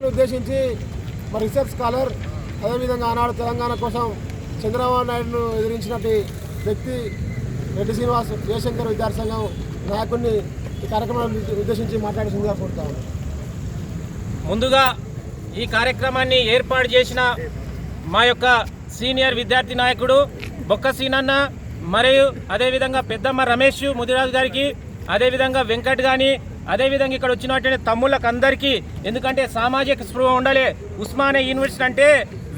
ఉద్దేశించి మరి research scholar అదేవిధంగా ఆనాడు తెలంగాణ కోసం చంద్రబాబు నాయుడును ఎదిరించినట్టు వ్యక్తి రెడ్డి శ్రీనివాస్ జయశంకర్ విద్యార్థి సంఘం నాయకుడిని ఈ కార్యక్రమాన్ని ఉద్దేశించి మాట్లాడుతుందిగా కోరుతా ముందుగా ఈ కార్యక్రమాన్ని ఏర్పాటు చేసిన మా యొక్క సీనియర్ విద్యార్థి నాయకుడు బొక్క సీనన్న మరియు అదేవిధంగా పెద్దమ్మ రమేష్ ముదిరాజు గారికి అదేవిధంగా వెంకట్ కానీ అదేవిధంగా ఇక్కడ వచ్చినటువంటి తమ్ముళ్ళకి అందరికీ ఎందుకంటే సామాజిక స్పృహ ఉండాలి. ఉస్మానియా యూనివర్సిటీ అంటే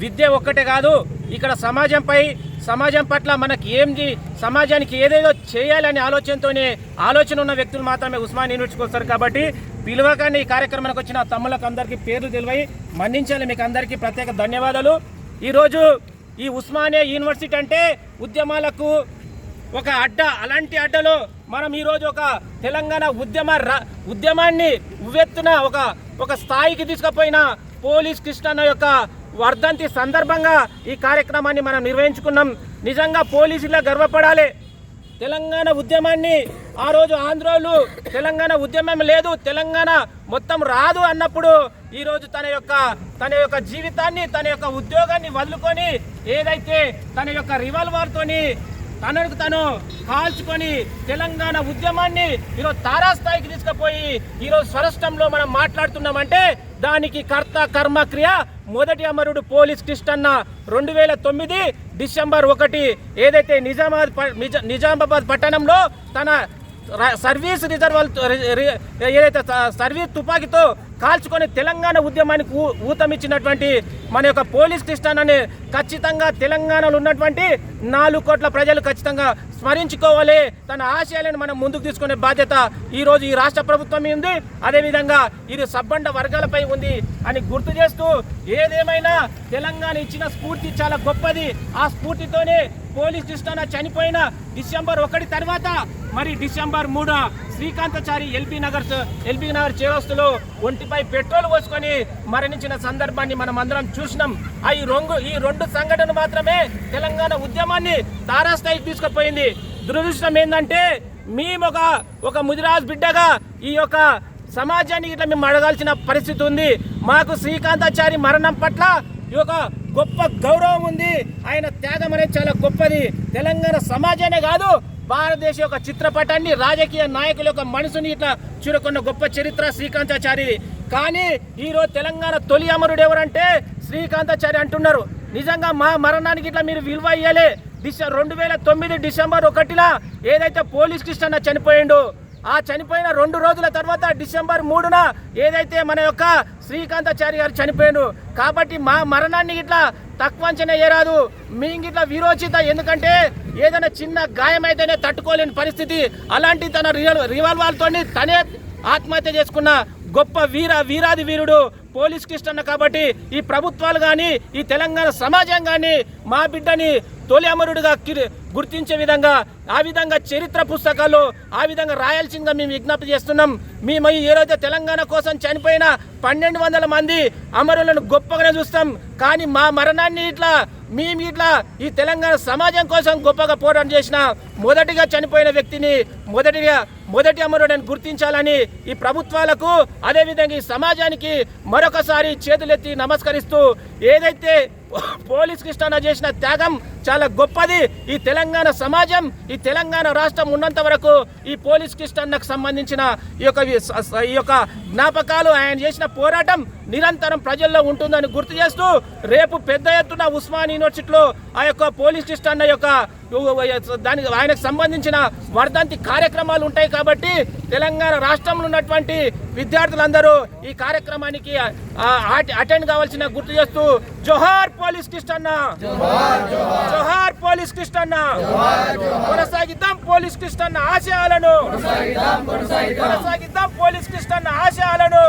విద్య ఒక్కటే కాదు ఇక్కడ సమాజంపై సమాజం పట్ల మనకి ఏంది సమాజానికి ఏదేదో చేయాలనే ఆలోచనతోనే ఆలోచన ఉన్న వ్యక్తులు మాత్రమే ఉస్మాన్ యూనివర్సిటీకి వస్తారు కాబట్టి పిలువగానే ఈ కార్యక్రమానికి వచ్చిన తమ్ములకు అందరికీ పేర్లు తెలివై మన్నించాలి మీకు అందరికీ ప్రత్యేక ధన్యవాదాలు. ఈరోజు ఈ ఉస్మానియా యూనివర్సిటీ అంటే ఉద్యమాలకు ఒక అడ్డ అలాంటి అడ్డలో మనం ఈరోజు ఒక తెలంగాణ ఉద్యమ ఉద్యమాన్ని ఉవ్వెత్తున ఒక ఒక స్థాయికి తీసుకుపోయిన పోలీస్ కృష్ణన్న యొక్క వర్ధంతి సందర్భంగా ఈ కార్యక్రమాన్ని మనం నిర్వహించుకున్నాం. నిజంగా పోలీసులా గర్వపడాలి. తెలంగాణ ఉద్యమాన్ని ఆ రోజు ఆంధ్రోలు తెలంగాణ ఉద్యమం లేదు తెలంగాణ మొత్తం రాదు అన్నప్పుడు ఈరోజు తన యొక్క తన యొక్క జీవితాన్ని తన యొక్క ఉద్యోగాన్ని వదులుకొని ఏదైతే తన యొక్క రివాల్వర్తోని తనకు తను కాల్చుకొని తెలంగాణ ఉద్యమాన్ని ఈరోజు తారాస్థాయికి తీసుకుపోయి ఈరోజు స్వరష్టంలో మనం మాట్లాడుతున్నామంటే దానికి కర్త కర్మక్రియ మొదటి అమరుడు పోలీస్ కృష్ణన్న రెండు వేల తొమ్మిది డిసెంబర్ ఒకటి ఏదైతే నిజామాబాద్ నిజామాబాద్ పట్టణంలో తన సర్వీస్ రిజర్వల్ ఏదైతే స- సర్వీస్ తుపాకీతో కాల్చుకొని తెలంగాణ ఉద్యమానికి ఊతమిచ్చినటువంటి మన యొక్క పోలీస్ కృష్ణని ఖచ్చితంగా తెలంగాణలో ఉన్నటువంటి నాలుగు కోట్ల ప్రజలు ఖచ్చితంగా స్మరించుకోవాలి. తన ఆశయాలను మనం ముందుకు తీసుకునే బాధ్యత ఈరోజు ఈ రాష్ట్ర ప్రభుత్వం మీద ఉంది. అదేవిధంగా ఇది సబ్బండ వర్గాలపై ఉంది అని గుర్తు చేస్తూ ఏదేమైనా తెలంగాణ ఇచ్చిన స్ఫూర్తి చాలా గొప్పది. ఆ స్ఫూర్తితోనే పోలీస్ దృష్టాన చనిపోయిన డిసెంబర్ ఒకటి తర్వాత మరి డిసెంబర్ మూడు శ్రీకాంతచారి ఎల్బీ నగర్ ఎల్బీ నగర్ చేరస్తులు ఒంటిపై పెట్రోల్ పోసుకొని మరణించిన సందర్భాన్ని మనం అందరం చూసినాం. ఆ ఈ రెండు ఈ రెండు సంఘటనలు మాత్రమే తెలంగాణ ఉద్యమాన్ని తారాస్థాయికి తీసుకుపోయింది. దురదృష్టం ఏంటంటే మేము ఒక ఒక ముదిరాజ్ బిడ్డగా ఈ యొక్క సమాజానికి ఇట్లా మేము అడగాల్సిన పరిస్థితి ఉంది. మాకు శ్రీకాంతాచారి మరణం పట్ల ఈ యొక్క గొప్ప గౌరవం ఉంది. ఆయన త్యాగం అనేది చాలా గొప్పది. తెలంగాణ సమాజానే కాదు భారతదేశ యొక్క చిత్రపటాన్ని రాజకీయ నాయకుల యొక్క మనసుని ఇట్లా చూరకున్న గొప్ప చరిత్ర శ్రీకాంతాచార్యది కానీ ఈరోజు తెలంగాణ తొలి అమరుడు ఎవరంటే శ్రీకాంతాచారి అంటున్నారు. నిజంగా మా మరణానికి ఇట్లా మీరు విలువ ఇయ్యలే. డిసె రెండు వేల తొమ్మిది డిసెంబర్ ఒకటిలా ఏదైతే పోలీస్ కృష్ణ చనిపోయిండు ఆ చనిపోయిన రెండు రోజుల తర్వాత డిసెంబర్ మూడున ఏదైతే మన యొక్క శ్రీకాంతాచారి గారు చనిపోయాడు కాబట్టి మా మరణాన్ని ఇట్లా తక్కువ అంచనా ఏరాదు. మీ ఇట్లా విరోచిత ఎందుకంటే ఏదైనా చిన్న గాయమైతేనే తట్టుకోలేని పరిస్థితి. అలాంటి తన రియల్ రివాల్వర్తో తనే ఆత్మహత్య చేసుకున్న గొప్ప వీర వీరాది వీరుడు పోలీస్ కృష్ణన్న కాబట్టి ఈ ప్రభుత్వాలు కానీ ఈ తెలంగాణ సమాజం కానీ మా బిడ్డని తొలి అమరుడుగా గుర్తించే విధంగా ఆ విధంగా చరిత్ర పుస్తకాలు ఆ విధంగా రాయాల్సిందిగా మేము విజ్ఞప్తి చేస్తున్నాం. మేము ఏదైతే తెలంగాణ కోసం చనిపోయిన పన్నెండు వందల మంది అమరులను గొప్పగానే చూస్తాం. కానీ మా మరణాన్ని ఇట్లా మేము ఇట్లా ఈ తెలంగాణ సమాజం కోసం గొప్పగా పోరాటం చేసిన మొదటిగా చనిపోయిన వ్యక్తిని మొదటిగా మొదటి అమరుడని గుర్తించాలని ఈ ప్రభుత్వాలకు అదేవిధంగా ఈ సమాజానికి మరొకసారి చేతులెత్తి నమస్కరిస్తూ ఏదైతే పోలీస్ కృష్ణ చేసిన త్యాగం చాలా గొప్పది. ఈ తెలంగాణ సమాజం ఈ తెలంగాణ రాష్ట్రం ఉన్నంత వరకు ఈ పోలీస్ కృష్ణకు సంబంధించిన ఈ యొక్క ఈ యొక్క జ్ఞాపకాలు ఆయన చేసిన పోరాటం నిరంతరం ప్రజల్లో ఉంటుందని గుర్తు చేస్తూ రేపు పెద్ద ఎత్తున ఉస్మాన్ యూనివర్సిటీలో ఆ యొక్క పోలీస్ స్టేషన్ యొక్క దానికి ఆయనకు సంబంధించిన వర్ధంతి కార్యక్రమాలు ఉంటాయి కాబట్టి తెలంగాణ రాష్ట్రంలో ఉన్నటువంటి విద్యార్థులందరూ ఈ కార్యక్రమానికి అటెండ్ కావాల్సిన గుర్తు చేస్తూ జోహార్ పోలీస్ కృష్ణ జోహార్ పోలీస్ కృష్ణ కొనసాగిద్దాం పోలీస్ కృష్ణ ఆశయాలను. కొనసాగిద్దాం పోలీస్ కృష్ణ ఆశయాలను.